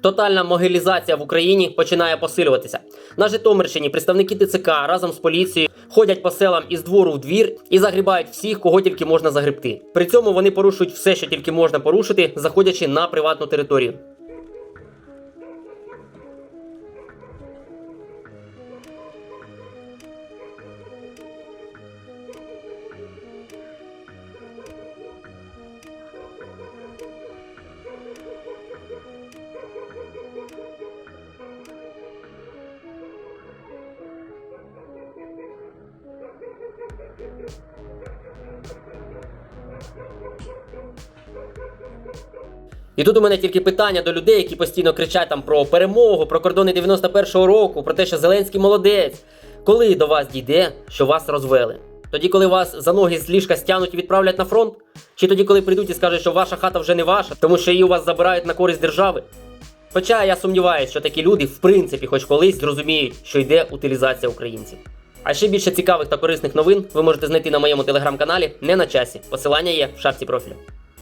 Тотальна могилізація в Україні починає посилюватися. На Житомирщині представники ТЦК разом з поліцією ходять по селам із двору в двір і загрібають всіх, кого тільки можна загребти. При цьому вони порушують все, що тільки можна порушити, заходячи на приватну територію. І тут у мене тільки питання до людей, які постійно кричать там про перемогу, про кордони 91-го року, про те, що Зеленський молодець. Коли до вас дійде, що вас розвели? Тоді, коли вас за ноги з ліжка стягнуть і відправлять на фронт? Чи тоді, коли прийдуть і скажуть, що ваша хата вже не ваша, тому що її у вас забирають на користь держави? Хоча я сумніваюся, що такі люди в принципі хоч колись зрозуміють, що йде утилізація українців. А ще більше цікавих та корисних новин ви можете знайти на моєму телеграм-каналі не на часі. Посилання є в шапці профілю.